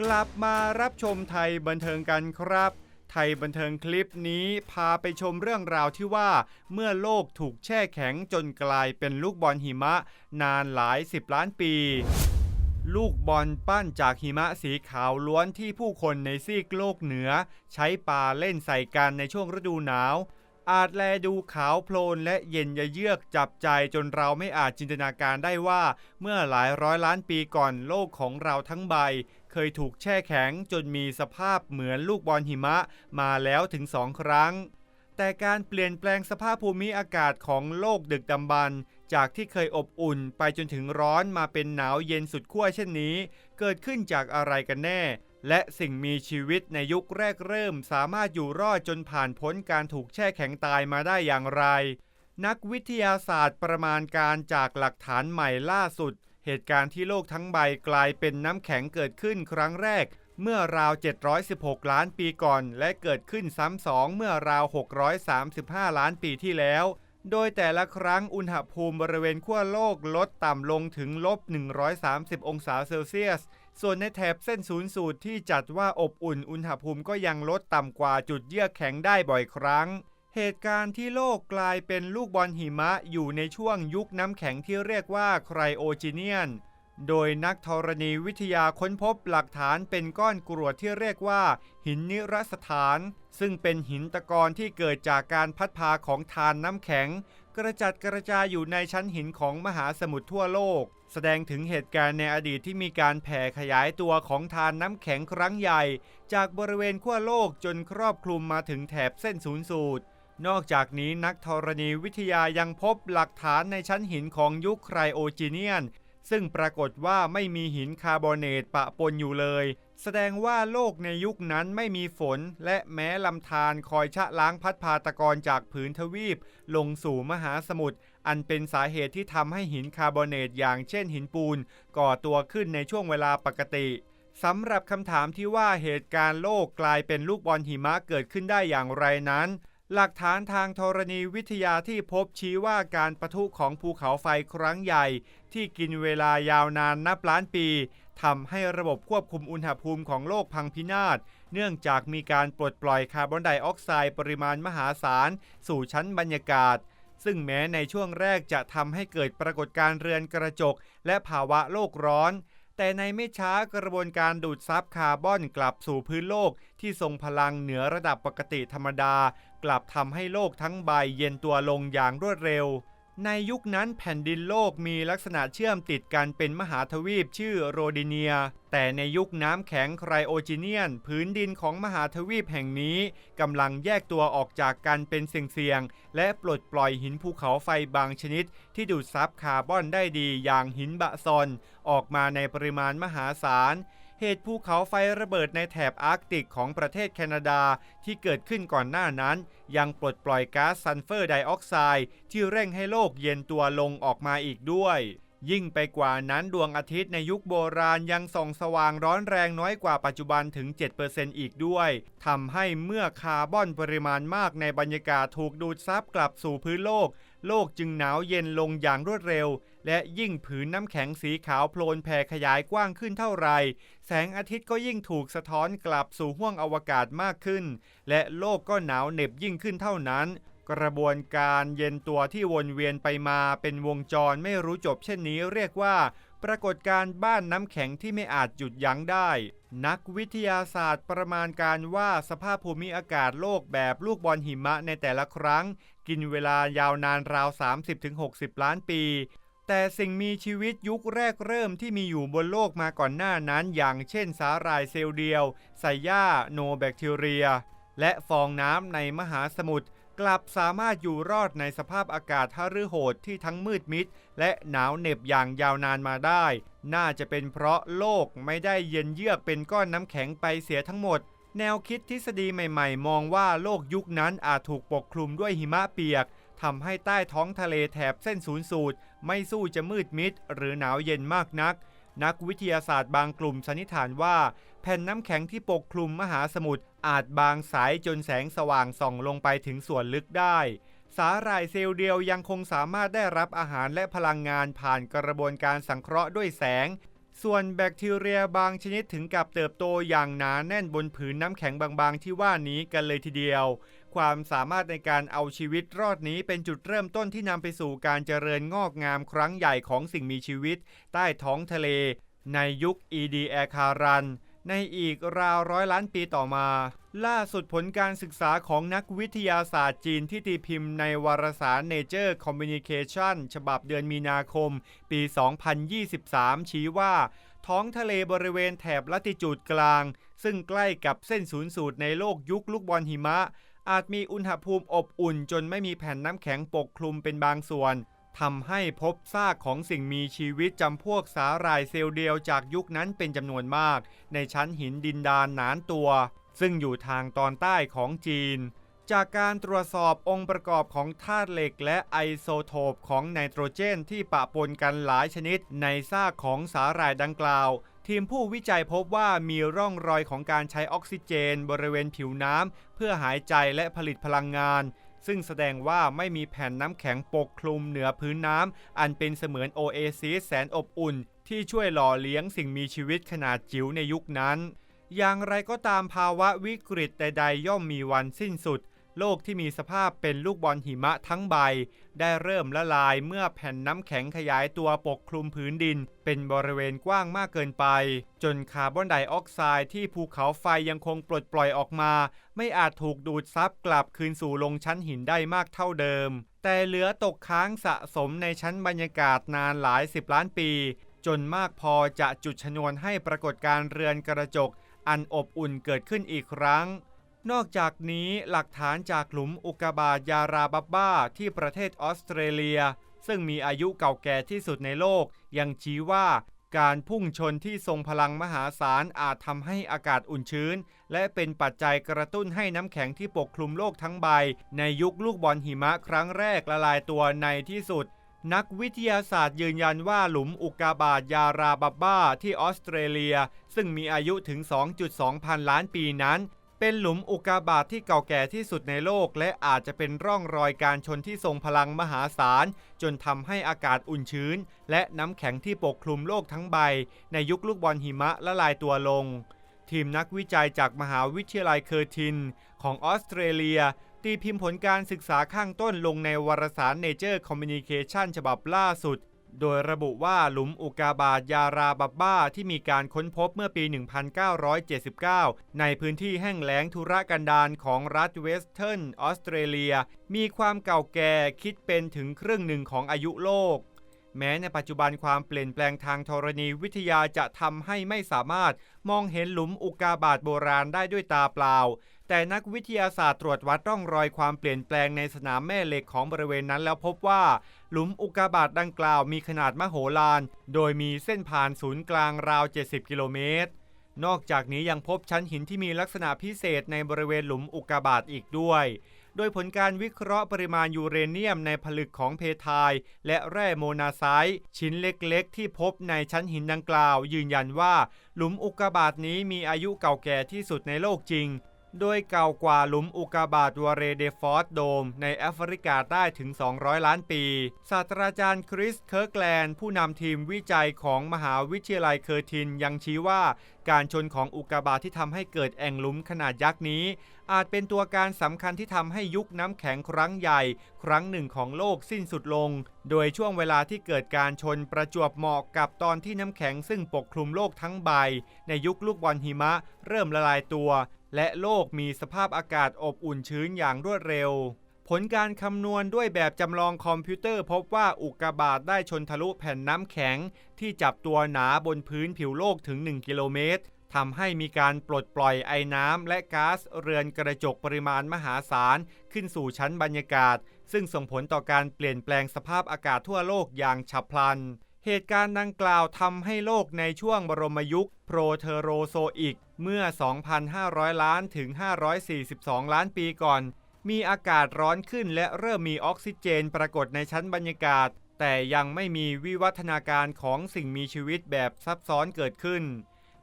กลับมารับชมไทยบันเทิงกันครับ ไทยบันเทิงคลิปนี้พาไปชมเรื่องราวที่ว่า เมื่อโลกถูกแช่แข็งจนกลายเป็นลูกบอลหิมะ นานหลายสิบล้านปี ลูกบอลปั้นจากหิมะสีขาวล้วนที่ผู้คนในซีกโลกเหนือ ใช้ปาเล่นใส่กันในช่วงฤดูหนาวอาจแลดูขาวโพลนและเย็นยะเยือกจับใจจนเราไม่อาจจินตนาการได้ว่า เมื่อหลายร้อยล้านปีก่อนโลกของเราทั้งใบ เคยถูกแช่แข็งจนมีสภาพเหมือนลูกบอลหิมะมาแล้วถึงสองครั้ง แต่การเปลี่ยนแปลงสภาพภูมิอากาศของโลกดึกดำบรรพ์จากที่เคยอบอุ่นไปจนถึงร้อนมาเป็นหนาวเย็นสุดขั้วเช่นนี้ เกิดขึ้นจากอะไรกันแน่ และสิ่งมีชีวิตในยุคแรกเริ่ม สามารถอยู่รอดจนผ่านพ้นการถูกแช่แข็งตายมาได้อย่างไร นักวิทยาศาสตร์ประมาณการจากหลักฐานใหม่ล่าสุด เหตุการณ์ที่โลกทั้งใบกลายเป็นน้ำแข็งเกิดขึ้นครั้งแรก เมื่อราว 716 ล้านปีก่อน และเกิดขึ้นซ้ำสองเมื่อราว 635 ล้านปีที่แล้ว โดยแต่ละครั้งอุณหภูมิบริเวณขั้วโลกลดต่ำลงถึงลบ 130 องศาเซลเซียส ส่วนในแถบเส้นศูนย์สูตรที่จัดว่าอบอุ่นอุณหภูมิก็ยังลดต่ำกว่าจุดเยือกแข็งได้บ่อยครั้ง เหตุการณ์ที่โลกกลายเป็นลูกบอลหิมะอยู่ในช่วงยุคน้ำแข็งที่เรียกว่าไครโอจีเนียน โดยนักธรณีวิทยาค้นพบหลักฐานเป็นก้อนกรวดที่เรียกว่า หินนิรสถาน ซึ่งเป็นหินตะกอนที่เกิดจากการพัดพาของทานน้ำแข็ง กระจัดกระจายอยู่ในชั้นหินของมหาสมุทรทั่วโลก แสดงถึงเหตุการณ์ในอดีตที่มีการแผ่ขยายตัวของทานน้ำแข็งครั้งใหญ่ จากบริเวณขั้วโลกจนครอบคลุมมาถึงแถบเส้นศูนย์สูตร นอกจากนี้นักธรณีวิทยายังพบหลักฐานในชั้นหินของยุคไครโอจีเนียน ซึ่งปรากฏว่าไม่มีหินคาร์บอเนตปะปนอยู่เลย แสดงว่าโลกในยุคนั้นไม่มีฝน และแม้ลำธารคอยชะล้างพัดพาตะกอนจากผืนทวีป ลงสู่มหาสมุทรอันเป็นสาเหตุที่ทำให้หินคาร์บอเนตอย่างเช่นหินปูน ก่อตัวขึ้นในช่วงเวลาปกติสำหรับคำถามที่ว่าเหตุการณ์โลกกลายเป็นลูกบอลหิมะเกิดขึ้นได้อย่างไรนั้น หลักฐานทางธรณีวิทยาที่พบชี้ว่าการปะทุของภูเขาไฟครั้งใหญ่ ที่กินเวลายาวนานนับล้านปีทำให้ระบบควบคุมอุณหภูมิของโลกพังพินาศ เนื่องจากมีการปลดปล่อยคาร์บอนไดออกไซด์ปริมาณมหาศาล สู่ชั้นบรรยากาศ ซึ่งแม้ในช่วงแรกจะทำให้เกิดปรากฏการณ์เรือนกระจก และภาวะโลกร้อน แต่ในไม่ช้ากระบวนการดูดซับคาร์บอนกลับสู่พื้นโลกที่ทรงพลังเหนือระดับปกติธรรมดา กลับทำให้โลกทั้งใบเย็นตัวลงอย่างรวดเร็ว ในยุคนั้นแผ่นดินโลกมีลักษณะเชื่อมติดกันเป็นมหาทวีปชื่อโรดิเนีย แต่ในยุคน้ำแข็งไครโอจีเนียน พื้นดินของมหาทวีปแห่งนี้กำลังแยกตัวออกจากกันเป็นเสี่ยงๆและปลดปล่อยหินภูเขาไฟบางชนิด ที่ดูดซับคาร์บอนได้ดีอย่างหินบะซอนออกมาในปริมาณมหาศาล เหตุภูเขาไฟระเบิดในแถบอาร์กติกของประเทศแคนาดาที่เกิดขึ้นก่อนหน้านั้น ยังปลดปล่อยก๊าซซัลเฟอร์ไดออกไซด์ที่เร่งให้โลกเย็นตัวลงออกมาอีกด้วย ยิ่งไปกว่านั้นดวงอาทิตย์ในยุคโบราณยังส่องสว่างร้อนแรงน้อยกว่าปัจจุบันถึง 7%อีกด้วยทำให้เมื่อคาร์บอนปริมาณมากในบรรยากาศถูกดูดซับกลับสู่พื้นโลก โลกจึงหนาวเย็นลงอย่างรวดเร็ว และยิ่งผืนน้ำแข็งสีขาวโพลนแผ่ขยายกว้างขึ้นเท่าไร แสงอาทิตย์ก็ยิ่งถูกสะท้อนกลับสู่ห้วงอวกาศมากขึ้น และโลกก็หนาวเหน็บยิ่งขึ้นเท่านั้น กระบวนการเย็นตัวที่วนเวียนไปมาเป็นวงจรไม่รู้จบเช่นนี้เรียกว่า ปรากฏการณ์บ้านน้ำแข็งที่ไม่อาจหยุดยั้งได้ นักวิทยาศาสตร์ประมาณการว่าสภาพภูมิอากาศโลกแบบลูกบอลหิมะในแต่ละครั้ง กินเวลายาวนานราว 30-60 ล้านปี แต่สิ่งมีชีวิตยุคแรกเริ่มที่มีอยู่บนโลกมาก่อนหน้านั้น อย่างเช่นสาหร่ายเซลล์เดียวไซย่าโนแบคทีเรีย และฟองน้ำในมหาสมุทร กลับสามารถอยู่รอดในสภาพอากาศทะฤโหดที่ทั้งมืดมิด และหนาวเหน็บอย่างยาวนานมาได้ น่าจะเป็นเพราะโลกไม่ได้เย็นเยือกเป็นก้อนน้ำแข็งไปเสียทั้งหมด แนวคิดทฤษฎีใหม่ๆ มองว่าโลกยุคนั้นอาจถูกปกคลุมด้วยหิมะเปียกทำให้ใต้ท้องทะเลแถบเส้นศูนย์สูตร ไม่สู้จะมืดมิด หรือหนาวเย็นมากนัก นักวิทยาศาสตร์บางกลุ่มสันนิษฐานว่า แผ่นน้ำแข็งที่ปกคลุมมหาสมุทรอาจบางสายจนแสงสว่างส่องลงไปถึงส่วนลึกได้ สาหร่ายเซลล์เดียวยังคงสามารถได้รับอาหารและพลังงานผ่านกระบวนการสังเคราะห์ด้วยแสง ส่วนแบคทีเรียบางชนิดถึงกับเติบโตอย่างหนาแน่นบนผืนน้ำแข็งบางๆ ที่ว่านี้กันเลยทีเดียว ความสามารถในการเอาชีวิตรอดนี้เป็นจุดเริ่มต้นที่นำไปสู่การเจริญงอกงามครั้งใหญ่ของสิ่งมีชีวิต ใต้ท้องทะเล ในยุคอีดีแอคารัน ในอีกราวร้อยล้านปีต่อมา ล่าสุดผลการศึกษาของนักวิทยาศาสตร์จีนที่ตีพิมพ์ในวารสาร Nature Communication ฉบับเดือนมีนาคม ปี 2023 ชี้ว่า ท้องทะเลบริเวณแถบลัติจูดกลาง ซึ่งใกล้กับเส้นศูนย์สูตรในโลกยุคลูกบอลหิมะ อาจมีอุณหภูมิอบอุ่นจนไม่มีแผ่นน้ำแข็งปกคลุมเป็นบางส่วน ทำให้พบซากของสิ่งมีชีวิตจำพวกสาหร่ายเซลล์เดียวจากยุคนั้นเป็นจำนวนมาก ในชั้นหินดินดานหนานตัว ซึ่งอยู่ทางตอนใต้ของจีน จากการตรวจสอบองค์ประกอบของธาตุเหล็กและไอโซโทปของไนโตรเจนที่ปะปนกันหลายชนิดในซากของสาหร่ายดังกล่าว ทีมผู้วิจัยพบว่ามีร่องรอยของการใช้ออกซิเจน บริเวณผิวน้ำเพื่อหายใจและผลิตพลังงาน ซึ่งแสดงว่าไม่มีแผ่นน้ำแข็งปกคลุมเหนือพื้นน้ำอันเป็นเสมือนโอเอซิสแสนอบอุ่น ที่ช่วยหล่อเลี้ยงสิ่งมีชีวิตขนาดจิ๋วในยุคนั้น อย่างไรก็ตามภาวะวิกฤตใดๆย่อมมีวันสิ้นสุด โลกที่มีสภาพเป็นลูกบอลหิมะทั้งใบ ได้เริ่มละลายเมื่อแผ่นน้ำแข็งขยายตัวปกคลุมพื้นดิน เป็นบริเวณกว้างมากเกินไป จนคาร์บอนไดออกไซด์ที่ภูเขาไฟยังคงปลดปล่อยออกมา ไม่อาจถูกดูดซับกลับคืนสู่ลงชั้นหินได้มากเท่าเดิม แต่เหลือตกค้างสะสมในชั้นบรรยากาศนานหลายสิบล้านปี จนมากพอจะจุดชนวนให้ปรากฏการเรือนกระจก อันอบอุ่นเกิดขึ้นอีกครั้ง นอกจากนี้หลักฐานจากหลุมอุกกาบาตยาราบับบ้าที่ประเทศออสเตรเลีย ซึ่งมีอายุเก่าแก่ที่สุดในโลก ยังชี้ว่าการพุ่งชนที่ทรงพลังมหาศาลอาจทำให้อากาศอุ่นชื้น และเป็นปัจจัยกระตุ้นให้น้ำแข็งที่ปกคลุมโลกทั้งใบ ในยุคลูกบอลหิมะครั้งแรกละลายตัวในที่สุด นักวิทยาศาสตร์ยืนยันว่าหลุมอุกกาบาตยาราบับบ้าที่ออสเตรเลีย ซึ่งมีอายุถึง 2.2 พันล้านปีนั้น เป็นหลุมอุกาบาตที่เก่าแก่ที่สุดในโลก และอาจจะเป็นร่องรอยการชนที่ทรงพลังมหาศาล จนทำให้อากาศอุ่นชื้น และน้ำแข็งที่ปกคลุมโลกทั้งใบ ในยุคลูกบอลหิมะละลายตัวลง ทีมนักวิจัยจากมหาวิทยาลัยเคอร์ทิน ของออสเตรเลีย ตีพิมพ์ผลการศึกษาข้างต้นลงในวารสาร Nature Communication ฉบับล่าสุด โดยระบุว่าหลุมอุกาบาตยาราบับบ้าที่มีการค้นพบเมื่อปี 1979 ในพื้นที่แห้งแล้งทุรกันดารของรัฐเวสเทิร์นออสเตรเลีย มีความเก่าแก่คิดเป็นถึงครึ่งหนึ่งของอายุโลก แม้ในปัจจุบันความเปลี่ยนแปลงทางธรณีวิทยาจะทำให้ไม่สามารถมองเห็นหลุมอุกาบาตโบราณได้ด้วยตาเปล่า แต่นักวิทยาศาสตร์ตรวจวัดร่องรอยความเปลี่ยนแปลงในสนามแม่เหล็กของบริเวณนั้นแล้วพบว่า หลุมอุกาบาตดังกล่าวมีขนาดมโหฬารโดยมีเส้นผ่านศูนย์กลางราว 70 กิโลเมตร นอกจากนี้ยังพบชั้นหินที่มีลักษณะพิเศษในบริเวณหลุมอุกกาบาตอีกด้วย โดยผลการวิเคราะห์ปริมาณยูเรเนียมในผลึกของเพทาย และแร่โมนาไซต์ชิ้นเล็กๆ ที่พบในชั้นหินดังกล่าว ยืนยันว่า หลุมอุกกาบาตนี้มีอายุเก่าแก่ที่สุดในโลกจริง โดยเก่ากว่าหลุมอุกกาบาตวเรเดฟอร์ดโดม ในแอฟริกาใต้ถึง 200 ล้านปี ศาสตราจารย์คริสเคิร์กแลนด์ผู้นำทีมวิจัยของมหาวิทยาลัยเคอร์ทินยังชี้ว่าการชนของอุกกาบาตที่ทำให้เกิดแอ่งหลุมขนาดยักษ์นี้ อาจเป็นตัวการสำคัญที่ทำให้ยุคน้ำแข็งครั้งใหญ่ ครั้งหนึ่งของโลกสิ้นสุดลง โดยช่วงเวลาที่เกิดการชนประจวบเหมาะกับตอนที่น้ำแข็งซึ่งปกคลุมโลกทั้งใบ ในยุคลูกบอลหิมะ เริ่มละลายตัว และโลกมีสภาพอากาศอบอุ่นชื้นอย่างรวดเร็ว ผลการคำนวณด้วยแบบจำลองคอมพิวเตอร์พบว่าอุกกาบาตได้ชนทะลุแผ่นน้ำแข็ง ที่จับตัวหนาบนพื้นผิวโลกถึง 1 กิโลเมตรทำให้มีการปลดปล่อยไอน้ำและก๊าซเรือนกระจกปริมาณมหาศาล ขึ้นสู่ชั้นบรรยากาศ ซึ่งส่งผลต่อการเปลี่ยนแปลงสภาพอากาศทั่วโลกอย่างฉับพลัน เหตุการณ์ดังกล่าวทำให้โลกในช่วงบรมยุคโปรเทโรโซอิก เมื่อ 2,500 ล้านถึง 542 ล้านปีก่อน มีอากาศร้อนขึ้นและเริ่มมีออกซิเจนปรากฏในชั้นบรรยากาศ แต่ยังไม่มีวิวัฒนาการของสิ่งมีชีวิตแบบซับซ้อนเกิดขึ้น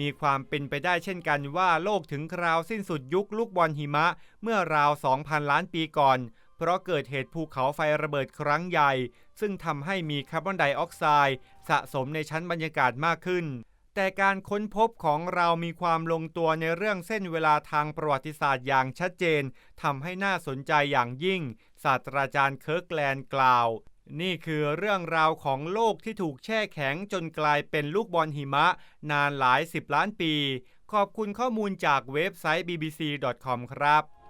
มีความเป็นไปได้เช่นกันว่าโลกถึงคราวสิ้นสุดยุคลูกบอลหิมะเมื่อราว 2,000 ล้านปีก่อน เพราะเกิดเหตุภูเขาไฟระเบิดครั้งใหญ่ ซึ่งทำให้มีคาร์บอนไดออกไซด์สะสมในชั้นบรรยากาศมากขึ้น แต่การค้นพบของเรามีความลงตัวในเรื่องเส้นเวลาทางประวัติศาสตร์อย่างชัดเจนทำให้น่าสนใจอย่างยิ่ง ศาสตราจารย์เคิร์กแลนด์กล่าว นี่คือเรื่องราวของโลกที่ถูกแช่แข็งจนกลายเป็นลูกบอลหิมะ นานหลายสิบล้านปี ขอบคุณข้อมูลจากเว็บไซต์ bbc.com ครับ